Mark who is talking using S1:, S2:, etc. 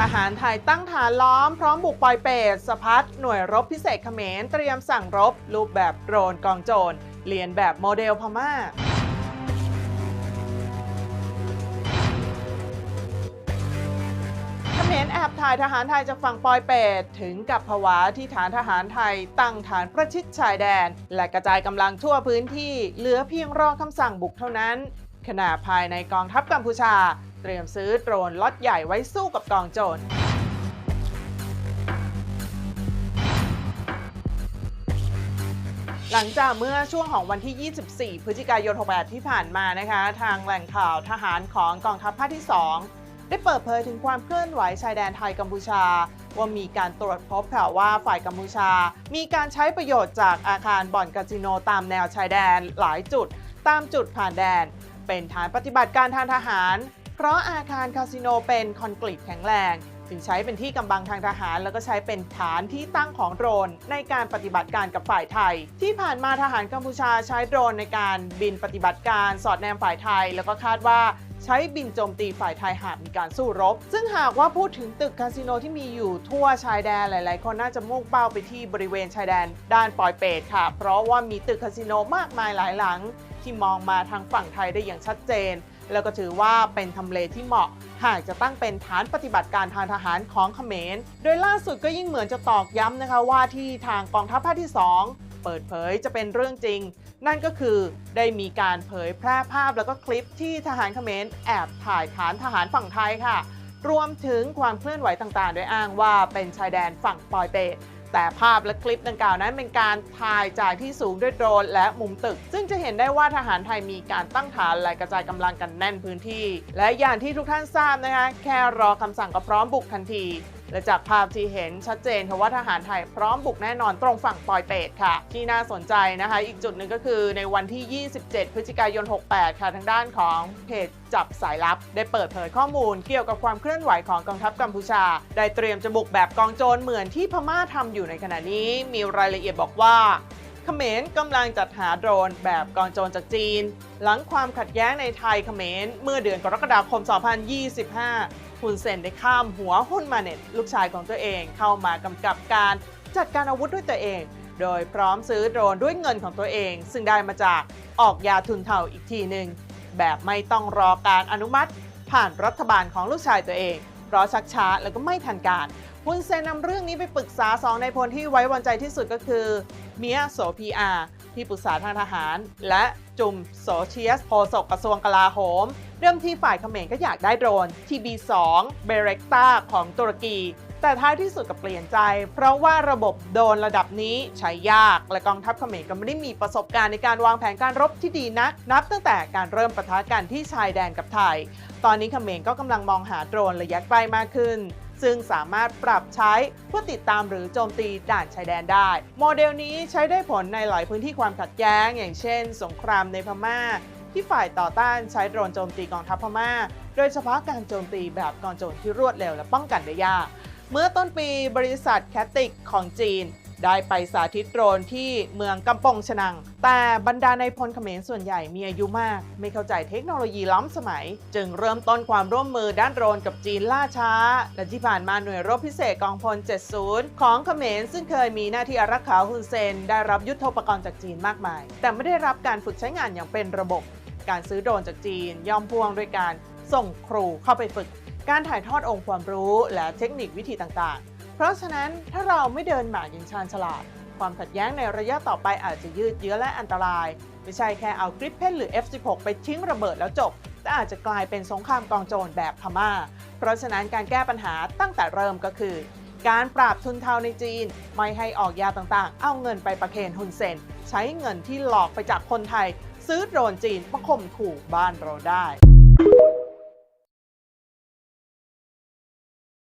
S1: ทหารไทยตั้งฐานล้อมพร้อมบุกปอยเปตสะพัดหน่วยรบพิเศษเขมรเตรียมสั่งรบ รูปแบบโดรนกองโจรเรียนแบบโมเดลพม่าเขมรแอบถ่ายทหารไทยจากฝั่งปอยเปตถึงกับภาวะที่ฐานทหารไทย ตั้งฐานประชิดชายแดน และกระจายกำลังทั่วพื้นที่เหลือเพียงรอคำสั่งบุกเท่านั้นขณะภายในกองทัพกัมพูชา เตรียมซื้อโดรนล็อตใหญ่ไว้สู้กับกองโจรหลังจากเมื่อช่วงของวันที่ 24 พฤศจิกายน 68 ที่ผ่านมานะคะ ทางแหล่งข่าวทหารของกองทัพภาคที่ 2 ได้เปิดเผยถึงความเคลื่อนไหวชายแดนไทยกัมพูชา ว่ามีการตรวจพบค่ะว่าฝ่ายกัมพูชา มีการใช้ประโยชน์จากอาคารบ่อนคาสิโนตามแนวชายแดนหลายจุด ตามจุดผ่านแดน เป็นฐานปฏิบัติการทางทหาร เพราะอาคารคาสิโนเป็นคอนกรีตแข็งแรง จึงใช้เป็นที่กำบังทางทหาร แล้วก็ใช้เป็นฐานที่ตั้งของโดรน ในการปฏิบัติการกับฝ่ายไทย ที่ผ่านมาทหารกัมพูชาใช้โดรนในการบินปฏิบัติการสอดแนมฝ่ายไทย แล้วก็คาดว่าใช้บินโจมตีฝ่ายไทยหากมีการสู้รบ ซึ่งหากว่าพูดถึงตึกคาสิโนที่มีอยู่ทั่วชายแดนหลาย ๆ คนน่าจะมุ่งเป้าไปที่บริเวณชายแดนด้านปอยเปตค่ะ เพราะว่ามีตึกคาสิโนมากมายหลายหลัง ที่มองมาทางฝั่งไทยได้อย่างชัดเจน แล้วก็ถือว่าเป็นทำเลที่เหมาะ หากจะตั้งเป็นฐานปฏิบัติการทางทหารของเขมร โดยล่าสุดก็ยิ่งเหมือนจะตอกย้ำนะคะว่าที่ทางกองทัพภาคที่ 2เปิดเผยจะเป็นเรื่องจริง นั่นก็คือได้มีการเผยแพร่ภาพแล้วก็คลิปที่ทหารเขมรแอบถ่ายฐานทหารฝั่งไทยค่ะ รวมถึงความเคลื่อนไหวต่างๆ โดยอ้างว่าเป็นชายแดนฝั่งปอยเปต แต่ภาพและคลิปดังกล่าวนั้นเป็นการถ่ายจากที่สูงด้วยโดรนและมุมตึก ซึ่งจะเห็นได้ว่าทหารไทยมีการตั้งฐานและกระจายกำลังกันแน่นพื้นที่ และอย่างที่ทุกท่านทราบนะคะ แค่รอคำสั่งก็พร้อมบุกทันที และจากภาพที่เห็นชัดเจนค่ะว่าทหารไทยพร้อมบุกแน่นอนตรงฝั่งปอยเปตค่ะ ที่น่าสนใจนะคะ อีกจุดหนึ่งก็คือในวันที่ 27 พฤศจิกายน 68 ค่ะ ทางด้านของเพจจับสายลับ ได้เปิดเผยข้อมูลเกี่ยวกับความเคลื่อนไหวของกองทัพกัมพูชา ได้เตรียมจะบุกแบบกองโจรเหมือนที่พม่าทำอยู่ในขณะนี้ มีรายละเอียดบอกว่าเขมรกำลังจัดหาโดรนแบบกองโจรจากจีน หลังความขัดแย้งในไทยเขมรเมื่อเดือนกรกฎาคม 2025 ฮุนเซนได้ข้ามหัวฮุนมาเน็ตลูกชายของตัวเองเข้ามากำกับการจัดการอาวุธด้วยตัวเอง โดยพร้อมซื้อโดรนด้วยเงินของตัวเอง ซึ่งได้มาจากออกยาทุนเทาอีกทีหนึ่งแบบไม่ต้องรอการอนุมัติผ่านรัฐบาลของลูกชายตัวเองเพราะชักช้าแล้วก็ไม่ทันการฮุนเซนนำเรื่องนี้ไปปรึกษาสองในายพลที่ไว้วางใจที่สุดก็คือเมียโสพีอา ที่ปรึกษาทางทหาร และจุมโซเชียสโฆษกกระทรวงกลาโหม เริ่มที่ฝ่ายเขมรก็อยากได้โดรน TB2 เบเรกตาของตุรกี แต่ท้ายที่สุดก็เปลี่ยนใจ เพราะว่าระบบโดนระดับนี้ใช้ยาก และกองทัพเขมรก็ไม่ได้มีประสบการณ์ในการวางแผนการรบที่ดีนัก นับตั้งแต่การเริ่มปะทะกันที่ชายแดนกับไทย ตอนนี้เขมรก็กำลังมองหาโดรนระยะใกล้มากขึ้น ซึ่งสามารถปรับใช้เพื่อติดตามหรือโจมตีด่านชายแดนได้ โมเดลนี้ใช้ได้ผลในหลายพื้นที่ความขัดแย้ง อย่างเช่น สงครามในพม่า ที่ฝ่ายต่อต้านใช้โดรนโจมตีกองทัพพม่า โดยเฉพาะการโจมตีแบบกองโจมที่รวดเร็วและป้องกันได้ยาก เมื่อต้นปีบริษัทแคติกของจีน ได้ไปสาธิตโดรนที่เมืองกำปงชนัง แต่บรรดาในพลเขมรส่วนใหญ่มีอายุมาก ไม่เข้าใจเทคโนโลยีล้ำสมัย จึงเริ่มต้นความร่วมมือด้านโดรนกับจีนล่าช้า และที่ผ่านมาหน่วยรบพิเศษกองพล 70 ของเขมรซึ่งเคยมีหน้าที่อารักขาฮุนเซน ได้รับยุทธปกรณ์จากจีนมากมาย แต่ไม่ได้รับการฝึกใช้งานอย่างเป็นระบบ การซื้อโดรนจากจีนย่อมพ่วงด้วยการส่งครูเข้าไปฝึก การถ่ายทอดองค์ความรู้และเทคนิควิธีต่างๆ เพราะฉะนั้นถ้าเราไม่เดินหมากอย่างชาญฉลาด ความขัดแย้งในระยะต่อไปอาจจะยืดเยื้อและอันตราย ไม่ใช่แค่เอากริปเพนหรือ F16 ไปทิ้งระเบิดแล้วจบ แต่อาจจะกลายเป็นสงครามกองโจรแบบพม่า เพราะฉะนั้นการแก้ปัญหาตั้งแต่เริ่มก็คือ การปราบทุนเทาในจีน ไม่ให้ออกยาต่างๆ เอาเงินไปประเคนฮุนเซน ใช้เงินที่หลอกไปจากคนไทย ซื้อโดรนจีนมาข่มขู่บ้านเราได้